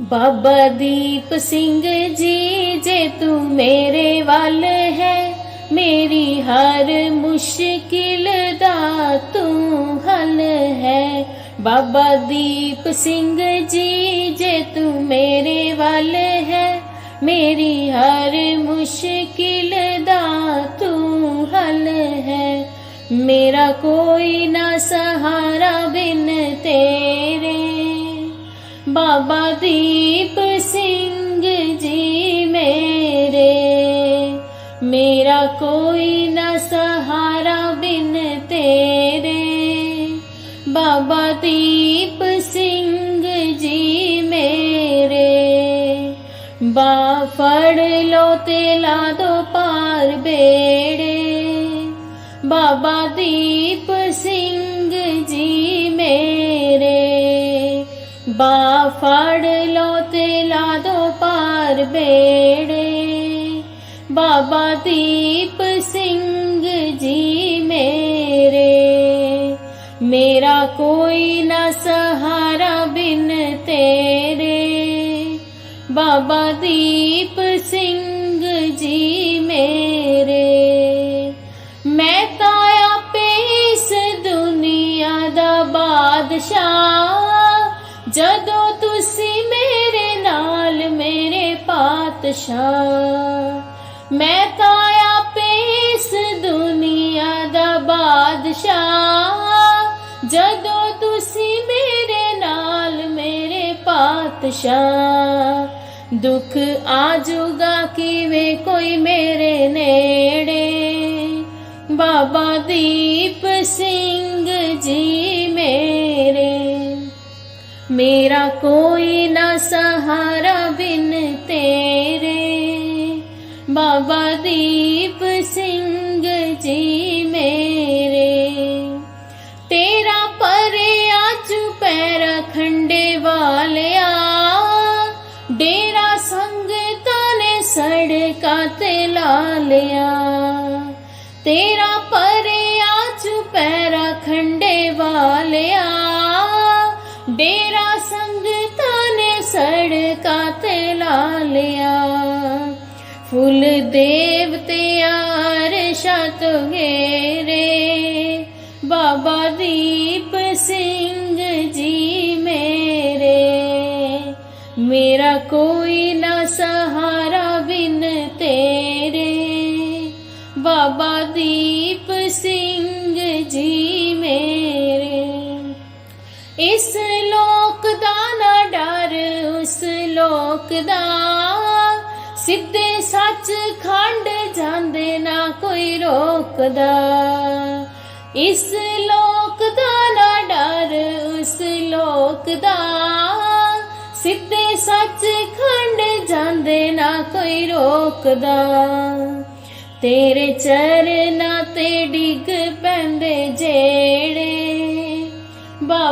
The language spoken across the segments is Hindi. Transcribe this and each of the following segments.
बाबा दीप सिंह जी, जे तू मेरे वाल है, मेरी हर मुश्किल दा तू हल है। बाबा दीप सिंह जी, जे तू मेरे वाल है, मेरी हर मुश्किल दा तू हल है। मेरा कोई ना सहारा बिन तेरे बाबा दीप सिंह जी मेरे। मेरा कोई न सहारा बिन तेरे। बाबा दीप सिंह जी मेरे। बाफड़ लो तेला दो पार बेड़े। बाबा दीप सिंह ਬਾ ਫੜ ਲੋ ਤੇ ਲਾ ਦੋ ਪਾਰ ਬੇੜੇ। ਬਾਬਾ ਦੀਪ ਸਿੰਘ ਜੀ ਮੇਰੇ, ਮੇਰਾ ਕੋਈ ਨਾ ਸਹਾਰਾ ਬਿਨ ਤੇਰੇ। ਬਾਬਾ ਦੀਪ ਸਿੰਘ ਜੀ ਮੇਰੇ, ਮੈਂ ਤਾਂ ਆਪੇ ਇਸ ਦੁਨੀਆ ਦਾ ਬਾਦਸ਼ਾਹ ਜਦੋਂ ਤੁਸੀਂ ਮੇਰੇ ਨਾਲ ਮੇਰੇ ਪਾਤਸ਼ਾਹ, ਮੈਂ ਤਾਂ ਆਪੇ ਇਸ ਦੁਨੀਆ ਦਾ ਬਾਦਸ਼ਾਹ। ਜਦੋਂ ਤੁਸੀਂ ਮੇਰੇ ਨਾਲ ਮੇਰੇ ਪਾਤਸ਼ਾਹ, ਦੁੱਖ ਆ ਆਜੂਗਾ ਕਿਵੇਂ ਕੋਈ ਮੇਰੇ ਨੇੜੇ? ਬਾਬਾ ਦੀਪ ਸਿੰਘ ਜੀ मेरा कोई न सहारा बिन तेरे। बाबा दीप सिंह जी मेरे। तेरा परे आज पैरा खंडे वाले डेरा संग ने सड़का ते लालिया। तेरा परे आज पैरा खंडे वाले डेरा संगता ने सड़का ते ला लिया। फूल देव तैयार शत घेरे। बाबा दीप सिंह जी मेरे। मेरा कोई ना सहारा बिन तेरे। बाबा दीप सिंह जी मेरे। इस ਦਾ ਨਾ ਡਰ ਉਸ ਲੋਕ ਦਾ। ਸਿੱਧੇ ਸੱਚ ਖੰਡ ਜਾਂਦੇ ਨਾ ਕੋਈ ਰੋਕਦਾ। ਇਸ ਲੋਕ ਦਾ ਨਾ ਡਰ ਉਸ ਲੋਕ ਦਾ। ਸਿੱਧੇ ਸੱਚ ਖੰਡ ਜਾਂਦੇ ਨਾ ਕੋਈ ਰੋਕਦਾ। ਤੇਰੇ ਚਰਨਾਂ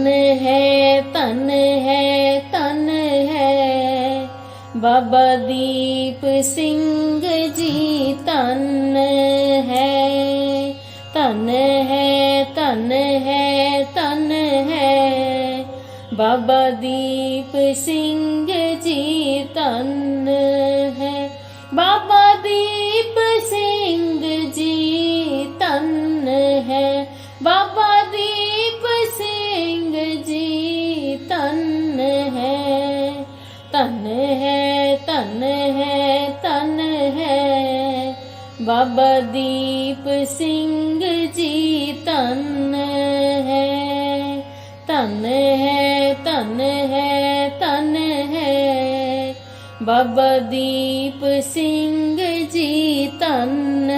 तन है तन है तन है। बाबा दीप सिंह जी तन है। तन है तन है तन है। बाबा दीप सिंह जी तन है। बाबा दीप सिंह जी तन है। बाबा बाबा दीप सिंह जी तन है तन है तन है तन है। बाबा दीप सिंह जी तन